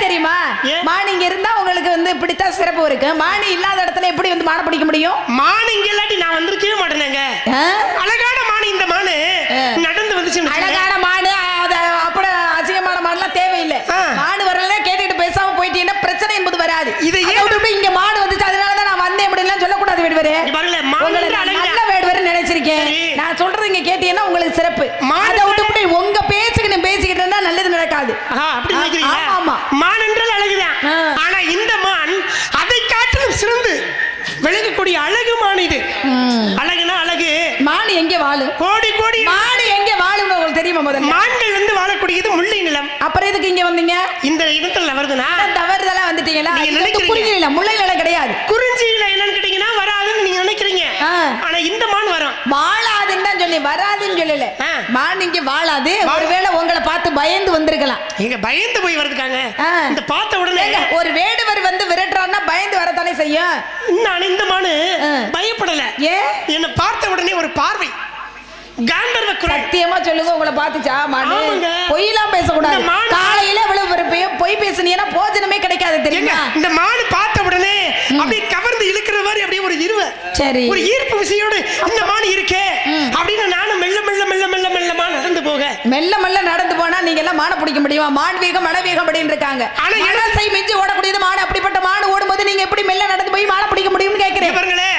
தெரியுமா? ஏன்? மான் இங்க இருந்தா உங்களுக்கு வந்து இப்படித்தான் சிறப்பு இருக்கு. மான் இல்லாத இடத்துல எப்படி வந்து மானை பிடிக்க முடியும்? மான் இங்க இல்லாட்டி நான் வந்திருக்கவே மாட்டேனேங்க ஆ? அழகான மான் இந்த மானு ஆ. நடந்து வந்துச்சு அழகான மாடு அது அப்பட அசிங்கமான மாடுலாம் தேவையில்லை ஆ. மாடு வரல கேட்டுக்கிட்டு பேசாம போயிட்டீங்கன்னா பிரச்சனை என்பது வராது இதை அதை ஏன் விட்டுவிட்டு இங்க மாடு வந்துச்சு அதனால தான் நான் வந்தேன் அப்படின்லாம் சொல்லக்கூடாது வேடுவரே இங்க பாருங்களேன், மான் உங்களை என்ற நான் அழகுதான். நல்ல வேடுவர்னு நினைச்சிருக்கேன் சரி. நான் சொல்றது இங்க கேட்டீங்கன்னா உங்களுக்கு சிறப்பு மான் அதை என்ற- விட்டுவிட்டு உங்க பேச்சுக்கு நான் பேசிக்கிட்டு இருந்தா நல்லது நடக்காது ஆஹா, அப்படி ஆ, நினைக்கிறீங்களா ஆமா, ஆமா. மான் என்றால் அழகுதான் ஆ. ஆனா இந்த மான் அதை காட்டிலும் சிறந்து விளங்கக்கூடிய அழகு மான் இது ம். அழகுனா அழகு மாடு எங்க வாழும் கோடி கோடி மாடு எங்க வாழும் உங்களுக்கு தெரியுமா முதல்ல மான்கள் வந்து வாழக்கூடியது முல்லை நிலம். அப்புறம் எதுக்கு இங்க வந்தீங்க? இந்த இடத்துல வருதுன்னா தவறுதலா வந்துட்டீங்களா? நினைக்கிறீங்க. புரியல முல்லை நிலம் கிடையாது. குறிஞ்சியில என்னன்னு கேட்டீங்கன்னா வராதுன்னு நீங்க நினைக்கிறீங்க. ஆனா இந்த மான் வரும் வாழாதுன்னு தான் சொல்லி வராதுன்னு சொல்லல. மான் இங்க வாழாது. ஒருவேளை உங்களை பார்த்து பயந்து வந்திருக்கலாம். இங்க பயந்து போய் வருதுக்காங்க. இந்த பார்த்த உடனே ஒரு வேடுவர் வந்து விரட்டுறாருன்னா பயந்து வரத்தானே செய்யும்? நான் இந்த மானு. பயப்படல. ஏன்? என்னை பார்த்த உடனே ஒரு பார்வை. சத்தியமா சொல்லுங்க உங்களை பார்த்துச்சா மாடு. பொய்லாம் பேசக்கூடாது. காலையில இவ்வளவு ஒரு பொய்- பேசுனீங்கன்னா போஜனமே கிடைக்காது தெரியுமா? இந்த மாடு பார்த்த உடனே அப்படியே கவர்ந்து இழுக்கிற மாதிரி அப்படியே ஒரு இருவ. சரி. ஒரு ஈர்ப்பு விசையோடு இந்த மாடு இருக்கே அப்படின்னு நானும் மெல்ல மெல்ல மெல்ல மெல்ல மெல்லமா நடந்து போக. மெல்ல மெல்ல நடந்து போனா நீங்க எல்லாம் மானை பிடிக்க முடியுமா? மான் வேகம் மன வேகம் அப்படின்னு இருக்காங்க. ஆனா மிஞ்சி ஓடக்கூடியது மாடு. அப்படிப்பட்ட மாடு ஓடும்போது நீங்க எப்படி மெல்ல நடந்து போய் மானை பிடிக்க முடியும்னு கேக்குறேன் பாருங்களேன்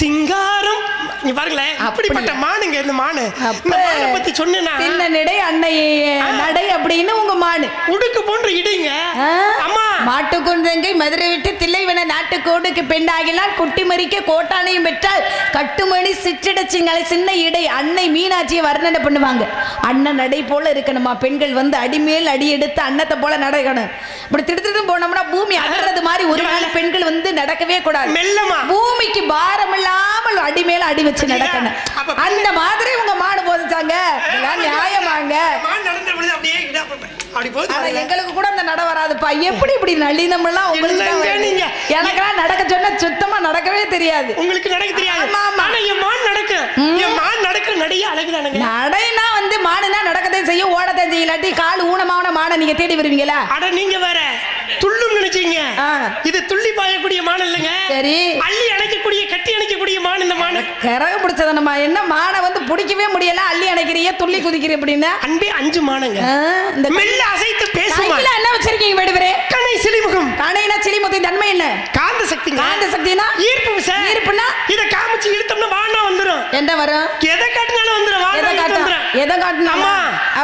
சிங்காரம் இங்க பாருங்களேன்? அப்படிப்பட்ட மானுங்க இந்த மானு. இந்த மானை பத்தி சொன்னேன்னா சின்ன நடை அன்னை நடை அப்படின்னு உங்க மாடு உடுக்கு போன்ற இடைங்க? அம்மா. மாட்டுக்குந்தங்கை மதுரை விட்டு தில்லைவன நாட்டுக்கோடுக்கு பெண்ணாகிலாம் குட்டி மறிக்க கோட்டானையும் பெற்றால் கட்டுமணி சிற்றிடச்சிங்களை சின்ன இடை அன்னை மீனாட்சியை வர்ணனை பண்ணுவாங்க. அண்ணன் நடை போல இருக்கணுமா? பெண்கள் வந்து அடிமேல் அடி எடுத்து அன்னத்தை போல நடக்கணும். இப்படி திடுத்திட்டு போனோம்னா பூமி அகறது மாதிரி ஒரு நாள் பெண்கள் வந்து நடக்கவே கூடாது. மெல்லமா. பூமிக்கு பாரம் இல்லாமல் அடி மேல அடி வச்சு பாத்தீங்களா? நடக்கணும். அந்த மாதிரி உங்க மாடு போதிச்சாங்க? நியாயமாங்க. எங்களுக்கு கூட அந்த நட வராதுப்பா. எப்படி இப்படி நளினம்? எல்லாம் உங்களுக்கு? நீங்க? எனக்கெல்லாம் நடக்க சொன்னா சுத்தமா நடக்கவே தெரியாது. உங்களுக்கு நடக்க தெரியாது. ஆமா, என் மான் நடக்கு. என் மான் நடக்கிற நடைய அழகுதானுங்க. நடைனா வந்து மாடுனா நடக்கத்தான் செய்யும் ஓடத்தான் செய்யும். இல்லாட்டி கால் ஊனமான மாடை நீங்க தேடி வருவீங்களா? அட நீங்க வேற. துள்ளும் நினைச்சீங்க. இது துள்ளி பாயக்கூடிய மான் இல்லைங்க. சரி. அள்ளி அணைக்கக்கூடிய கட்டி அணைக்கக்கூடிய மான் இந்த மான். கரக பிடிச்சத நம்ம என்ன மானை வந்து பிடிக்கவே முடியல. அள்ளி அணைக்கிறீங்க துள்ளி குதிக்கிறீ அப்படின்னா. அன்பே அஞ்சு மானுங்க. இந்த மெல்ல அசைத்து பேசுமா என்ன வச்சிருக்கீங்க விடுவரே கனை சிலிமுகம். கடையினா சிலிமுத்தின் தன்மை என்ன? காந்த சக்திங்க. காந்த சக்தினா? ஈர்ப்பு விசை. ஈர்ப்புனா? இத காமிச்சு இழுத்தோம்னா வானா வந்துரும். என்ன வரும்? எதை காட்டினாலும் வந்துரும். வானா வந்துரும். எதை காட்டணும் அம்மா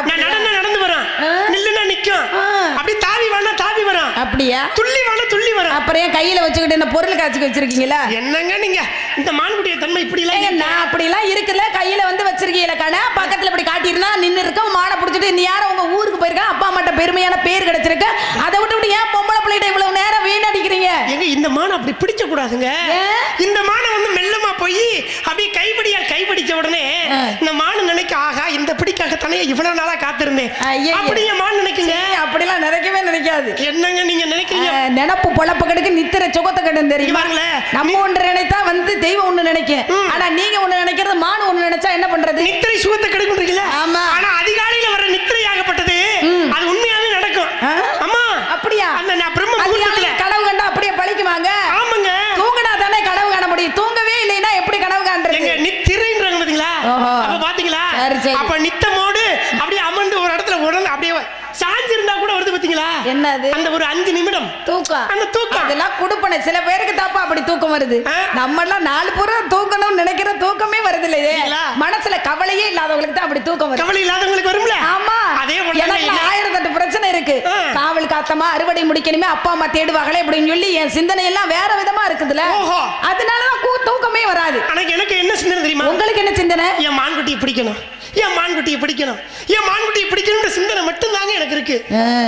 நான் நடந்து நடந்து வரோம். ஆ. நில்லுனா நிக்கும் ஆ. அப்படி தாவி வேணா தாவி வரோம் அப்படியா? துள்ளி வேணா துள்ளி வரும் அப்புறம் ஏன் கையில வச்சுக்கிட்டு என்ன பொருள் காய்ச்சி வச்சிருக்கீங்களா என்னங்க நீங்க? இந்த மான்குடிய தன்மை இப்படி எல்லாம் நான் அப்படிலாம் இருக்குல்ல கையில வந்து வச்சிருக்கீங்களா கண்ணா? பக்கத்துல இப்படி காட்டியிருந்தா நின்னு இருக்க. மானை பிடிச்சிட்டு நீ யாரும் உங்க ஊருக்கு போயிருக்கா? அப்பா அம்மாட்ட பெருமையான பேர் கிடைச்சிருக்கு. அதை விட்டு விட்டு ஏன் பொம்பளை பிள்ளைகிட்ட இவ்வளவு நேரம் வீணடிக்கிறீங்க? எங்க இந்த மானை அப்படி பிடிக்க கூடாதுங்க? இந்த மானை வந்து மெல்லமா போய் அப்படியே கைப்பிடியா கைப்பிடிச்ச உடனே ஆ. இந்த மான் நினைக்க ஆகா இந்த பிடிக்காகத்தானே இவ்வளவு நாளா காத்திருந்தேன். அப்படியே மான் நினைக்குங்க அப்படிலாம் நினைக்கவே நினைக்காது என்னங்க நீங்க நினைக்கிறீங்க நினப்பு பொழப்பு கெடுக்கு நித்திர சுகத்தை இங்க தெரியுமா. நம்ம ஒன்று நினைத்தா வந்து தெய்வம் ஒண்ணு நினைக்கும். ஆனா நீங்க ஒண்ணு நினைக்கிறது மானு ஒண்ணு நினைச்சா என்ன பண்றது நித்திரை சுகத்தை கெடுக்குன்றீங்களா ஆமா. ஆனா அதிகாலையில வர நித்திரை ஆகப்பட்டது. அது உண்மையாவே நடக்கும் ஆ? அம்மா அப்படியா அந்த நான் பிரம்ம முகூர்த்தத்துல அதிகாலையில கனவு கண்டா அப்படியே பழிக்குவாங்க ஆமாங்க தூங்கினா தானே கனவு காண முடியும் தூங்கவே இல்லைன்னா எப்படி கனவு எங்க காண்றது நித்திரைன்றாங்க பாத்தீங்களா ஓஹோ. அப்ப பாத்தீங்களா சரி, சரி. அப்ப நித்தமோடு அப்படியே அமர்ந்து ஒரு இடத்துல உடனே அப்படியே சாஞ்சு இருந்தா கூட வருது பாத்தீங்களா? என்னது? அந்த ஒரு அஞ்சு நிமிடம். தூக்கம். அந்த தூக்கம். அதெல்லாம் கொடுப்பனை. சில பேருக்கு தாப்பா அப்படி தூக்கம் வருது? நம்ம எல்லாம் நாலு பூரா தூக்கணும்னு நினைக்கிற தூக்கமே வருது இல்லையே? மனசுல கவலையே இல்லாதவங்களுக்கு தான் அப்படி தூக்கம் வருது. கவலை இல்லாதவங்களுக்கு வரும்ல? ஆமா. அதே எனக்கு ஆயிரத்தெட்டு பிரச்சனை இருக்கு. காவல் காத்தமா அறுவடை முடிக்கணுமே அப்பா அம்மா தேடுவாங்களே அப்படின்னு சொல்லி என் சிந்தனை எல்லாம் வேற விதமா இருக்குதுல. அதனாலதான் தூக்கமே வராது. ஆனா எனக்கு என்ன சிந்தனை தெரியுமா? உங்களுக்கு என்ன சிந்தனை? என் மான்குட்டியை பிடிக்கணும். என் மான்குட்டியை பிடிக்கணும். என் மான்குட்டியை பிடிக்கணும்ன்ற சிந்தனை மட்டும் தாங்க எனக்கு இருக்கு.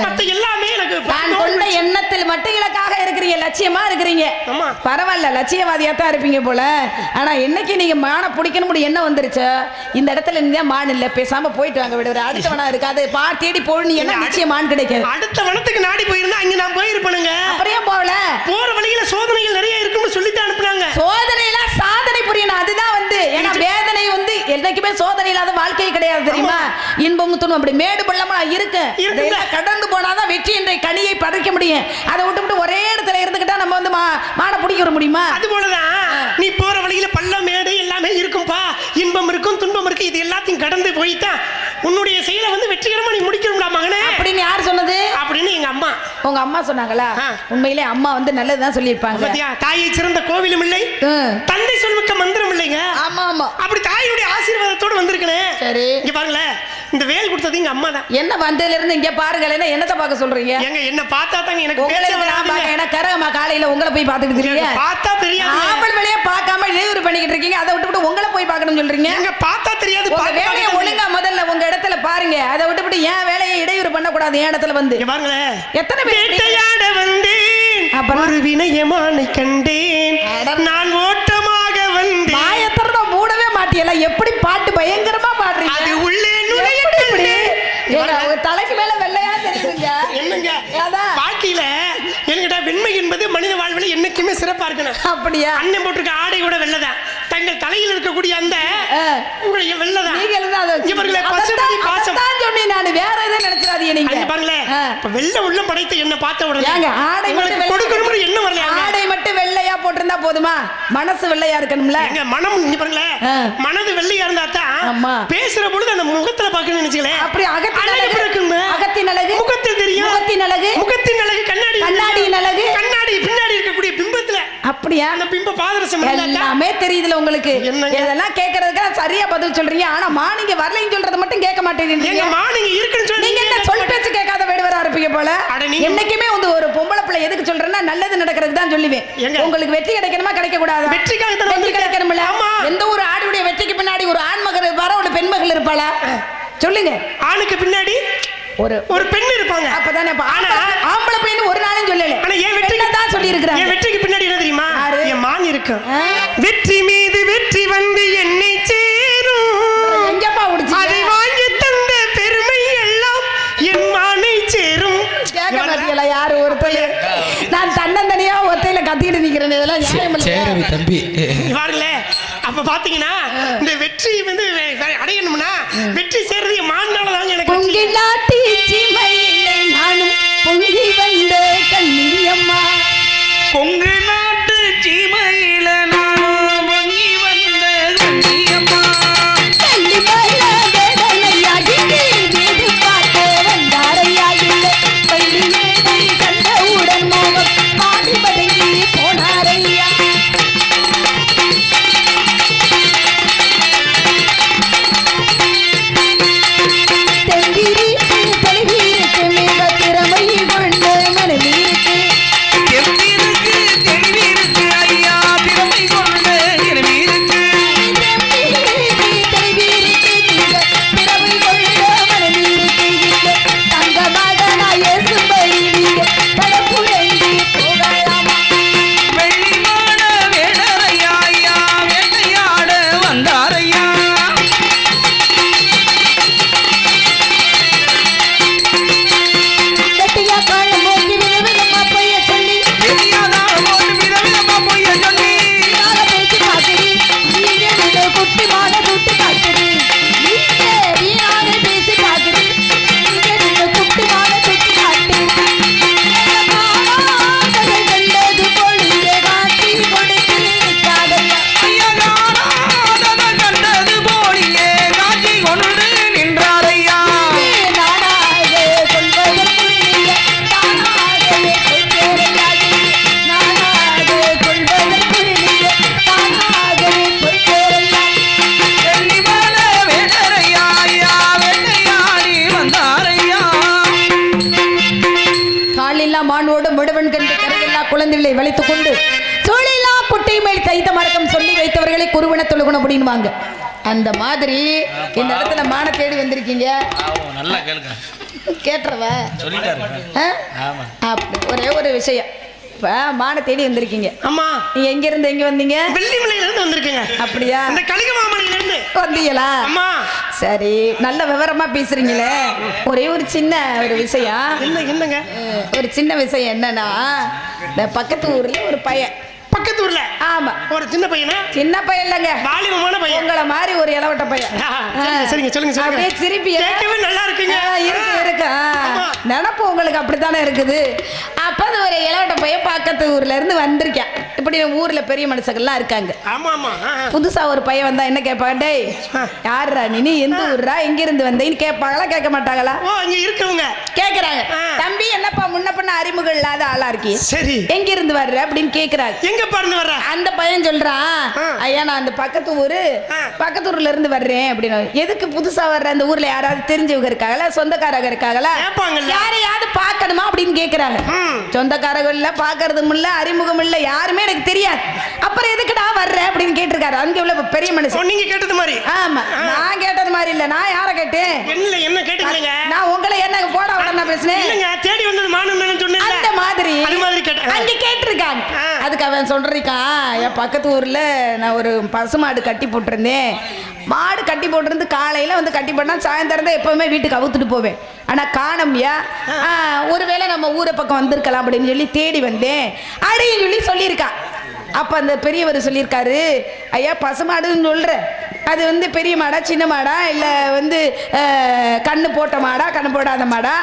மத்த எல்லாமே எனக்கு நான் கொண்ட எண்ணத்தில் மட்டும் இலக்காக இருக்கிறீங்க லட்சியமா இருக்கிறீங்க. ஆமா. பரவாயில்ல லட்சியவாதியா தான் இருப்பீங்க போல. ஆனா என்னைக்கு நீங்க மானை பிடிக்கணும் எண்ணம் வந்துருச்சோ இந்த இடத்துல நீங்க மான் இல்ல பேசாம போயிட்டு வாங்க விடுற அடுத்தவனா இருக்காது. பா தேடி போனீங்கன்னா இல்ல, நிச்சயம் மான் கிடைக்காது. அடுத்த வனத்துக்கு நாடி போயிருந்தா அங்க நான் போயிருப்பேனுங்க. அப்புறம் போகல? போற வழியில சோதனைகள் நிறைய இருக்குன்னு சொல்லித்தான் அனுப்புனாங்க. சோதனையில சாதனை புரியணும் அதுதான் வந்து. ஏன்னா வேதனை வந்து என்னைக்குமே சோதனை இல்லாத வாழ்க்கை கிடையாது தெரியுமா? இன்பமும் துன்பம் அப்படி மேடு பள்ளமா இருக்கு. கடந்து போனாதான் வெற்றி என்ற கனியை பறிக்க முடியும். அதை விட்டுவிட்டு ஒரே இடத்துல இருந்துக்கிட்டா நம்ம வந்து மா மானை பிடிக்க வர முடியுமா? அது போலதான். நீ போற வழியில பள்ளம் மேடு எல்லாமே இருக்கும்பா. இன்பம் இருக்கும் துன்பம் இருக்கு. இது எல்லாத்தையும் கடந்து போய்தான் உன்னுடைய செயலை வந்து வெற்றிகரமா நீ முடிக்கணும்டா மகனே. அப்படின்னு யார் சொன்னது? எங்க அம்மா. உங்க அம்மா சொன்னாங்களா. உண்மையிலே அம்மா வந்து நல்லதுதான் சொல்லியிருப்பாங்க. பாத்தியா தாயை சிறந்த கோவிலும் இல்லை. தந்தை சொல்மிக்க மந்திரம் இல்லைங்க. ஆமா ஆமா. அப்படி தாயுடைய ஆசீர்வாதத்தோட வந்திருக்கனே சரி. இங்க பாருங்களேன். இந்த வேல் கொடுத்தது எங்க அம்மா தான். என்ன வந்ததுல இருந்து இங்க பாருங்களேன் என்னத்தை பார்க்க சொல்றீங்க? எங்க என்ன பார்த்தா தாங்க எனக்கு ஏன்னா கரகமா காலையில உங்களை போய் பார்த்துட்டு இருக்கீங்க பார்த்தா தெரியாது. ஆம்பல் வேலையை பார்க்காம இடையூறு பண்ணிக்கிட்டு இருக்கீங்க. அதை விட்டுவிட்டு உங்களை போய் பார்க்கணும்னு சொல்றீங்க. எங்க பார்த்தா தெரியாது உங்க வேலையை. ஒழுங்கா முதல்ல உங்க இடத்துல பாருங்க. அதை விட்டுவிட்டு ஏன் வேலையை இடையூறு பண்ணக்கூடாது என் இடத்துல வந்து. பாருங்களேன். எத்தனை பேர் வந்தேன். அப்புறம்? ஒரு வினயமானை கண்டேன். நான் ஓட்டமாக வந்தேன். மாயத்திறனை மூடவே மாட்டியல எப்படி பாட்டு பயங்கரமா பாடுறீங்க? அது உள்ளே தலைக்கு மேல வெள்ளையா தெரியுதுங்க. என்னங்க. வாழ்க்கையில என்கிட்ட வெண்மை என்பது மனித வாழ்வில் என்னைக்குமே சிறப்பா இருக்கணும். அப்படியா? அண்ணன் போட்டிருக்க ஆடை கூட வெள்ளதான். தங்கள் தலையில் இருக்கக்கூடிய அந்த. உங்களுடைய வெள்ளதான். நீங்க அதைத்தான் பசுபதி பாசம். சொன்னேன் நான். வேற எதுவும் நினைச்சிடாதீங்க நீங்க. இப்ப வெள்ள உள்ளம் படைத்த என்ன பார்த்த உடனே ஏங்க ஆடை உங்களுக்கு கொடுக்கணும்னு என்ன வரல ஆடை மட்டும் வெள்ளையா போட்டிருந்தா போதுமா? மனசு வெள்ளையா இருக்கணும்ல? எங்க மனம் இங்க பாருங்களேன். மனது வெள்ளையா இருந்தா தான். பேசுற பொழுது அந்த முகத்துல பாக்கணும்னு நினைச்சுங்களேன் அப்படி அகத்தின் அழகு இருக்குங்க. அகத்தின் அழகு. முகத்தில் தெரியும். முகத்தின் அழகு. முகத்தின் அழகு கண்ணாடி கண்ணாடியின் அழகு. கண்ணாடி பின்னாடி அப்படியா? அந்த பிம்ப பாதரசம் எல்லாமே தெரியுதுல உங்களுக்கு? இதெல்லாம் கேக்குறதுக்கு சரியா பதில் சொல்றீங்க. ஆனா மானிங்க வரலைன்னு சொல்றத மட்டும் கேட்க எங்க மாட்டேங்கிறீங்க மா நீங்க இருக்குன்னு சொல்லி நீங்க என்ன சொல் பேச்சு கேட்காத வேடுவரா இருப்பீங்க போல? என்னைக்குமே வந்து ஒரு பொம்பளை பிள்ளை எதுக்கு சொல்றேன்னா நல்லது நடக்கிறதுக்கு தான் சொல்லுவேன். எங்க? உங்களுக்கு வெற்றி கிடைக்கணுமா? கிடைக்க கூடாதா வெற்றிக்காக தானே வெற்றி. கிடைக்கணும்ல. எந்த ஒரு ஆடுடைய வெற்றிக்கு பின்னாடி ஒரு ஆண்மகர் வர ஒரு பெண்மகள் இருப்பாளா? சொல்லுங்க. ஆணுக்கு பின்னாடி ஒரு ஒரு பெண் இருப்பாங்க. அப்பதானே அப்ப ஆனா ஆம்பளை- பையன் ஒரு நாளும் சொல்லல. ஆனா என் வெற்றிக்கு தான் சொல்லி இருக்கிறாங்க என் வெற்றிக்கு பின்னாடி என்ன தெரியுமா? இருக்கும்? வெற்றி மீது வெற்றி வந்து என்னை சேரும். அதை வாங்கி தந்த பெருமை எல்லாம் என் மானை சேரும். யாரு ஒருத்தர்? நான் தன்னந்தனியா ஒத்தையில கத்திக்கிட்டு நிக்கிறேன் இதெல்லாம் தம்பி. பாருங்களே அப்ப பாத்தீங்கன்னா இந்த வெற்றி வந்து அடையணும்னா வெற்றி சேர்றது மான்னால தாங்க எனக்கு அந்த மாதிரி இந்த இடத்துல மான தேடி வந்திருக்கீங்க. நல்லா கேளுங்க. கேட்டுறவ? சொல்லிட்டாரு. ஆ? ஆமா. அப்படி ஒரே ஒரு விஷயம். இப்போ மான தேடி வந்திருக்கீங்க. அம்மா நீங்க எங்க இருந்து எங்க வந்தீங்க? வெள்ளிமலையில இருந்து வந்திருக்கேங்க. அப்படியா? அந்த கலிக மாமலையில இருந்து. வந்தீங்களா? அம்மா சரி நல்ல விவரமா பேசுறீங்களே. ஒரே ஒரு சின்ன ஒரு விஷயம். என்ன என்னங்க? ஒரு சின்ன விஷயம் என்னன்னா இந்த பக்கத்து ஊர்ல ஒரு பையன். பக்கத்து ஊர்ல. ஆமா. ஒரு சின்ன பையனா? சின்ன பையன் இல்லைங்க. வாலிபமான பையன். உங்களை மாதிரி ஒரு இளவட்ட பையன். சரிங்க, சொல்லுங்க, சொல்லுங்க. அப்படியே திருப்பி கேட்கவே நல்லா இருக்குங்க. இருக்கு இருக்கு. நினப்பு உங்களுக்கு அப்படித்தானே இருக்குது? அப்ப அது ஒரு இளவட்ட பையன் பக்கத்து ஊர்ல இருந்து வந்திருக்கேன். இப்படி ஊர்ல பெரிய மனுஷங்கள்லாம் இருக்காங்க. ஆமா ஆமா. புதுசா ஒரு பையன் வந்தா என்ன கேட்பாங்க டேய் யாருடா நீ? எந்த ஊர்ரா? எங்க இருந்து வந்தேன்னு கேட்பாங்களா கேட்க மாட்டாங்களா? ஓ இங்க இருக்கவங்க. கேக்குறாங்க. தம்பி என்னப்பா முன்ன பண்ண அறிமுகம் இல்லாத ஆளா இருக்கி? சரி. எங்க இருந்து வர்ற அப்படின்னு கேக்குறாங்க எங்க பாருங்க வர்ற? அந்த பையன் சொல்றான். ஐயா நான் அந்த பக்கத்து ஊரு. பக்கத்து ஊர்ல இருந்து வர்றேன் அப்படின்னு. எதுக்கு புதுசா வர்ற? அந்த ஊர்ல யாராவது தெரிஞ்சவங்க இருக்காங்களா? சொந்தக்காரங்க இருக்காங்களா. யாரையாவது பார்க்கணுமா அப்படின்னு கேக்குறாங்க. சொந்தக்காரங்க இல்ல பாக்குறதும் இல்ல அறிமுகம் இல்ல யாருமே எனக்கு தெரியாது. அப்புறம் எதுக்குடா வர்ற அப்படின்னு கேட்டிருக்காரு. அங்க உள்ள பெரிய மனுஷன். நீங்க கேட்டது மாதிரி. ஆமா. நான் கேட்டது மாதிரி இல்ல. நான் யாரை கேட்டேன்? என்ன என்ன கேட்டுக்கலங்க நான் உங்களை என்ன போட விட நான் பேசுனேன். இல்லங்க தேடி வந்தது மானும் சொன்னேன் அந்த மாதிரி. அது மாதிரி கேட்டேன் அங்க கேட்டிருக்காங்க. அதுக்கு அவன் சொல்றான் என் பக்கத்து ஊர்ல நான் ஒரு பசுமாடு கட்டி போட்டிருந்தேன். மாடு கட்டி போட்டிருந்து காலையில வந்து கட்டி போட்டா சாயந்தரம் தான் எப்பவுமே வீட்டுக்கு அவுத்துட்டு போவேன். ஆனா காணோம்யா. ஒருவேளை நம்ம ஊரை பக்கம் வந்திருக்கலாம் அப்படின்னு சொல்லி தேடி வந்தேன். அப்படின்னு சொல்லி சொல்லியிருக்கா. அப்ப அந்த பெரியவர் சொல்லியிருக்காரு ஐயா பசுமாடுன்னு சொல்ற. அது வந்து பெரிய மாடா சின்ன மாடா இல்ல வந்து கண்ணு போட்ட மாடா கண்ணு போடாத மாடா.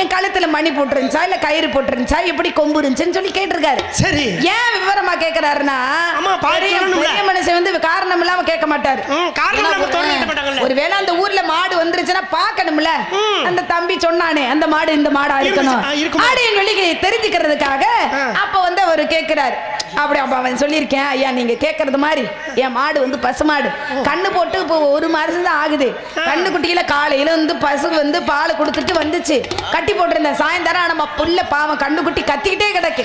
என் கழுத்துல மணி போட்டுருந்துச்சா இல்ல கயிறு போட்டுருந்துச்சா எப்படி கொம்பு இருந்துச்சுன்னு சொல்லி கேட்டிருக்காரு சரி ஏன் விவரமா பார்த்து பெரிய மனுஷன் வந்து காரணம் இல்லாம கேட்க மாட்டாரு. ஒருவேளை அந்த ஊர்ல மாடு வந்துருச்சுன்னா பார்க்கணும்ல. அந்த தம்பி சொன்னானே அந்த மாடு இந்த மாடா இருக்கணும்? அப்படின்னு சொல்லி தெரிஞ்சுக்கிறதுக்காக. அப்ப வந்து அவர் கேட்கிறாரு அப்படி அப்ப அவன் சொல்லியிருக்கேன் ஐயா நீங்க கேட்கறது மாதிரி. என் மாடு வந்து பசு மாடு கண்ணு போட்டு இப்போ ஒரு மாசம் தான் ஆகுது. கண்ணு குட்டியில காலையில வந்து பசு வந்து பால் கொடுத்துட்டு வந்துச்சு. கட்டி போட்டிருந்தேன். சாயந்தரம் நம்ம புள்ள பாவம் கண்ணு குட்டி கத்திக்கிட்டே கிடக்கு?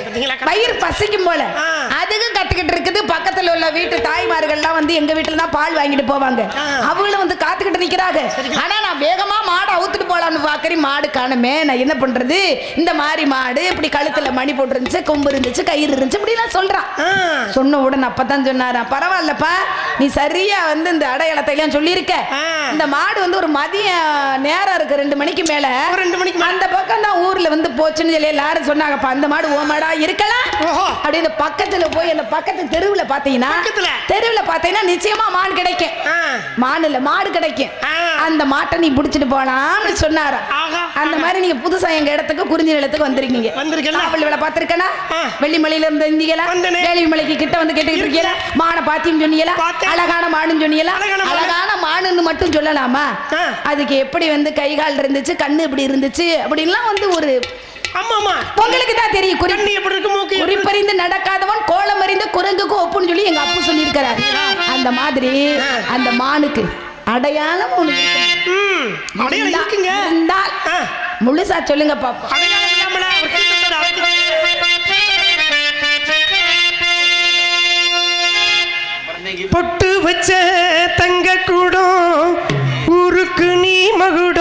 பயிர் பசிக்கும் போல. ஆ. அதுக்கும் கத்திக்கிட்டு இருக்குது. பக்கத்துல உள்ள வீட்டு தாய்மார்கள்லாம் வந்து எங்க வீட்டுல தான் பால் வாங்கிட்டு போவாங்க. அவங்களும் வந்து காத்துக்கிட்டு நிக்கிறாங்க. ஆனா நான் வேகமா மாடு அவுத்துட்டு போலாம்னு பாக்கறேன் மாடு காணுமே. நான் என்ன பண்றது? இந்த மாதிரி மாடு இப்படி கழுத்துல மணி போட்டு இருந்துச்சு கொம்பு இருந்துச்சு கயிறு இருந்துச்சு இப்படி எல்லாம் ஆ, சொன்ன உடனே அப்பதான் சொன்னாரா பரவாயில்லப்பா நீ சரியா வந்து இந்த அடையாளத்தை எல்லாம் சொல்லியிருக்க. இந்த மாடு வந்து ஒரு மதிய நேரம் இருக்கு ரெண்டு மணிக்கு மேல ரெண்டு மணிக்கு. அந்த பக்கம் தான் ஊர்ல வந்து போச்சுன்னு சொல்லி எல்லாரும் சொன்னாங்கப்பா அந்த மாடு ஓ மாடா இருக்கலாம். அப்படின்னு பக்கத்துல போய் அந்த பக்கத்து தெருவுல பாத்தீங்கன்னா? தெருவுல பாத்தீங்கன்னா நிச்சயமா மான் கிடைக்கும். மான் இல்ல மாடு கிடைக்கும். அந்த மாட்டை நீ புடிச்சிட்டு போலாம்னு சொன்னாரா அந்த. மாதிரி நீங்க புதுசா எங்க இடத்துக்கு குறிஞ்சி நிலத்துக்கு வந்திருக்கீங்க விலை பாத்திருக்கனா ஆ. வெள்ளிமலையில இருந்து இருந்தீங்களா வந்தனே. வேலி மலைக்கு கிட்ட வந்து கேட்டுக்கிட்டு இருக்கீங்களா? மானை பாத்தியும் சொன்னீங்களா. அழகான மானுன்னு சொன்னீங்களா? அழகான மானு. அழகான மானுன்னு மட்டும் சொல்லலாமா. அதுக்கு எப்படி வந்து கை கால் இருந்துச்சு கண்ணு இப்படி இருந்துச்சு அப்படின்லாம் வந்து ஒரு ஆமா ஆமா. உங்களுக்கு தான் தெரியும். குறி எப்படி இருக்கு மூக்கு? குறிப்பறிந்து நடக்காதவன் கோலம் அறிந்து குரங்குக்கு ஒப்புன்னு சொல்லி எங்க அப்பா சொல்லியிருக்கிறாரு. அந்த மாதிரி அந்த மானுக்கு அடையாளம். ம், அடையாளம் இருக்குங்க. இருந்தால் முழுசா சொல்லுங்க அடையாளம் கூடம் ஊருக்கு நீ மகுடம்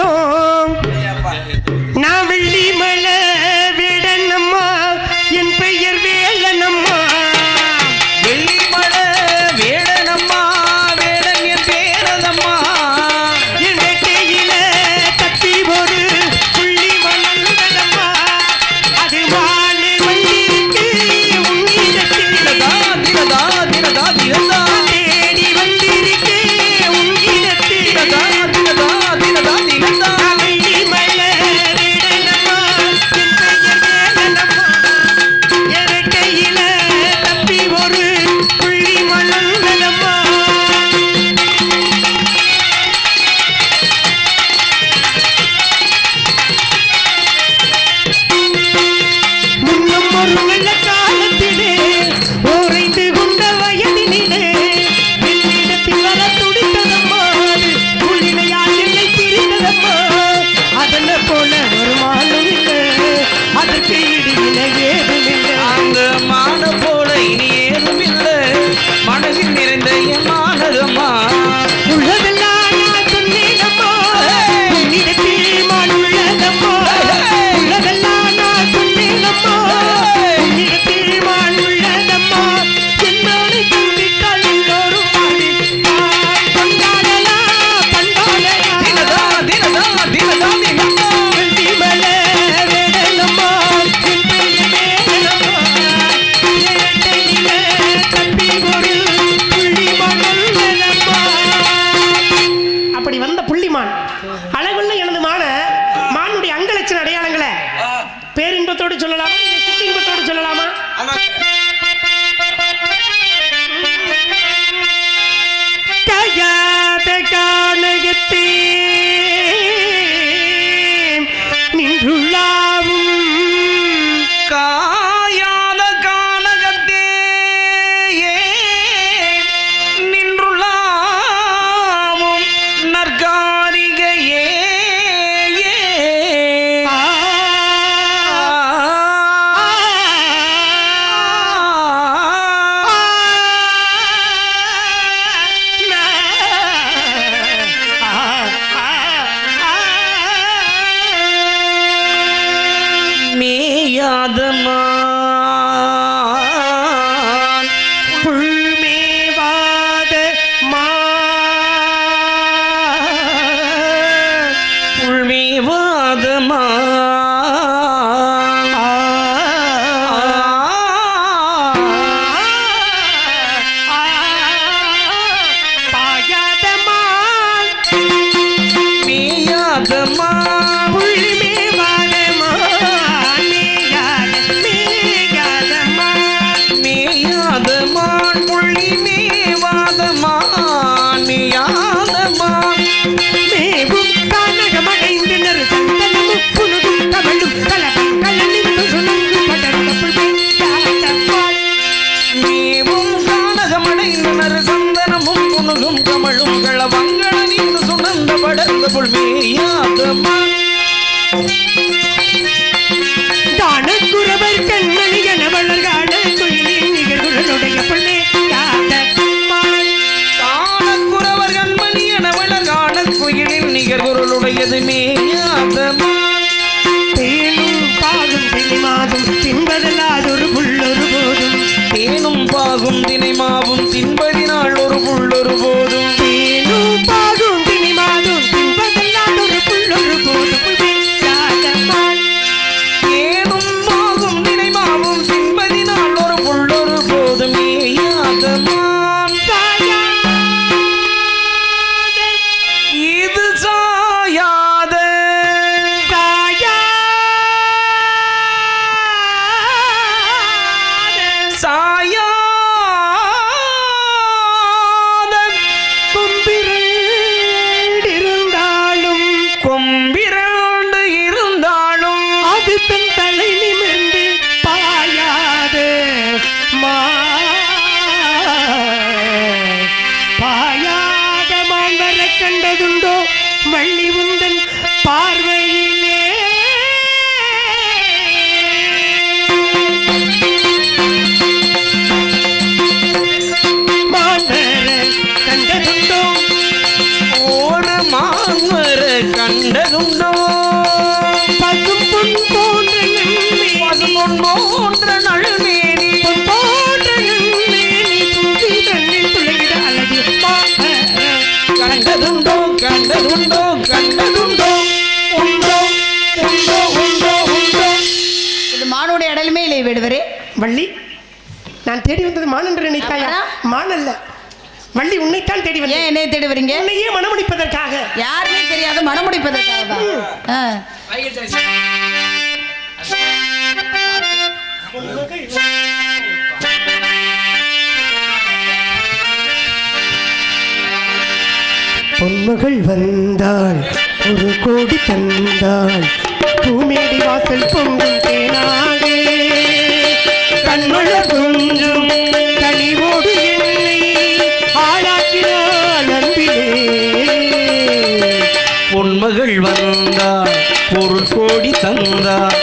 உன்னைத்தான் தேடி வந்தேன். என்னை தேடி வரீங்க? உன்னையே மனமுடிப்பதற்காக. யாருமே தெரியாத மனமுடிப்பதற்காக பொன்மகள் வந்தாள் ஒரு கோடி தந்தாள். பூமேடி வாசல் பொங்கும் தேனாளே கண்மழ கொஞ்சும் கனிவோடு மகள் வந்தாள் பொருள் கோடி தந்தாள்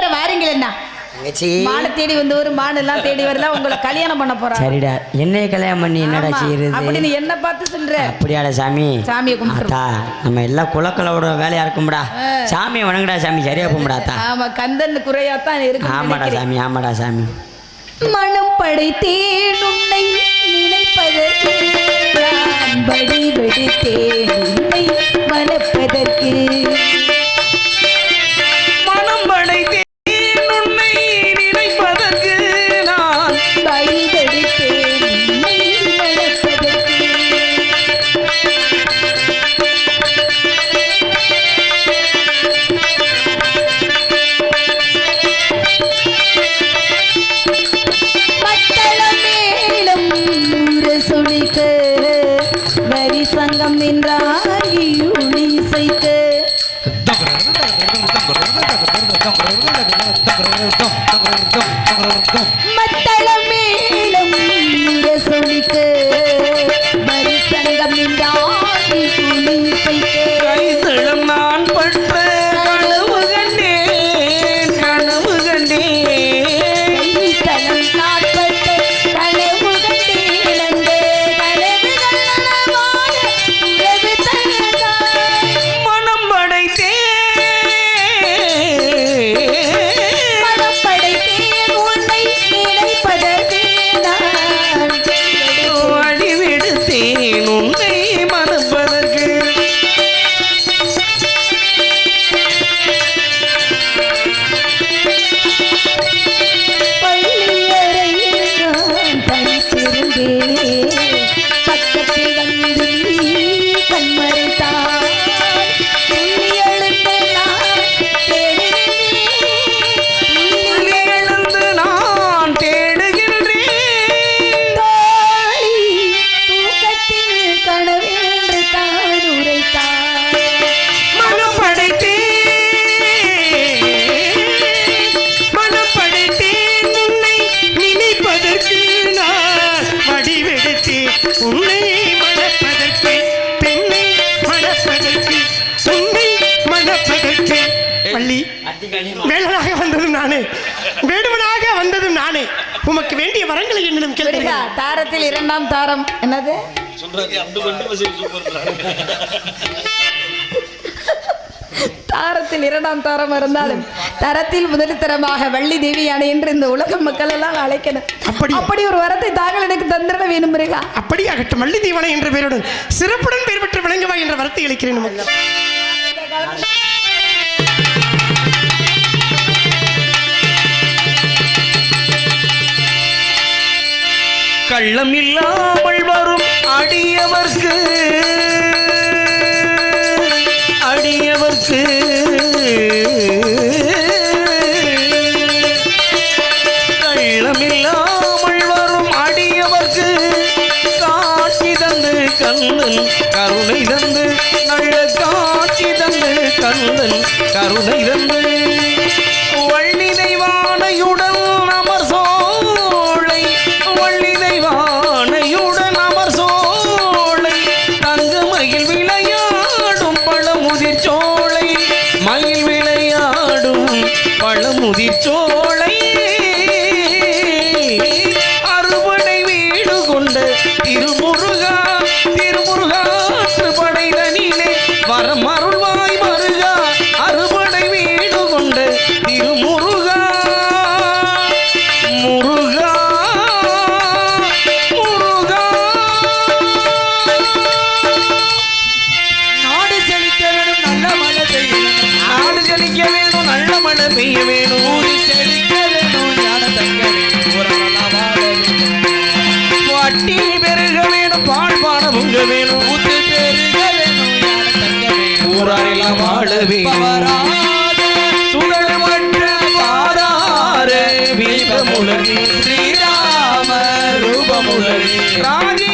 தங்கச்சி. மானை தேடி வந்து ஒரு மான் எல்லாம் தேடி வரல உங்களை கல்யாணம் பண்ண போறாங்க சரிடா என்னைய கல்யாணம் பண்ணி என்னடா. செய்யறது? அப்படின்னு என்ன பார்த்து சொல்ற. அப்படியாடா சாமி. சாமியை கும்பிட்டு நம்ம எல்லாம் குலக்கலோட வேலையா இருக்கும்டா சாமியை வணங்குடா சாமி சரியா போகும்டாத்தா ஆமா கந்தன் குறையாத்தான் இருக்கு ஆமாடா சாமி ஆமாடா சாமி. மனம் படைத்தேன் உன்னை நினைப்பதற்கு நான் படி வெடித்தேன் உன்னை மனப்பதற்கு சங்கம் நின்றாகி ஒளி இசைக்க. மத்தளமேளம் வந்ததும் நானே. வேடுவனாக வந்ததும் நானே. உமக்கு வேண்டிய வரங்களை என்னிடம் கேட்கிறேன் தாரத்தில் இரண்டாம் தாரம். என்னது? தாரத்தில் இரண்டாம் தாரம் இருந்தாலும் தரத்தில் முதல் தரமாக வள்ளி தேவியான என்று இந்த உலக மக்கள் எல்லாம் அழைக்கணும். அப்படி? அப்படி ஒரு வரத்தை தாங்கள் எனக்கு தந்திர வேணும் முருகா. அப்படியாகட்டும் வள்ளி தீவனை என்ற பெயருடன் சிறப்புடன் பெயர் பெற்று விளங்குவா என்ற வரத்தை அளிக்கிறேன் கள்ளம் இல்லாமல் வரும் அடியவர்க்கு. அடியவர்க்கு. கள்ளம் இல்லாமல் வரும் அடியவர்க்கு. காட்சி தந்து கண்ணன் கருணை தந்து நல்ல காட்சி தந்து கண்ணன் கருணை தந்து. வள்ளினை வானையுடன் நாடு செழிக்க வேணும் நல்ல மழை பெய்ய வேணும் ஊரு செழிக்க வேணும் ஞான தங்க வட்டி பெருக வேணும் பால் பானம் உங்க வேணும் ஊத்து பெருக வேணும் ஞான தங்க வேணும் வாழ வேணும். சுழல் மற்ற பாதார வீபமுலகி ஸ்ரீராம ரூபமுலகி ராஜி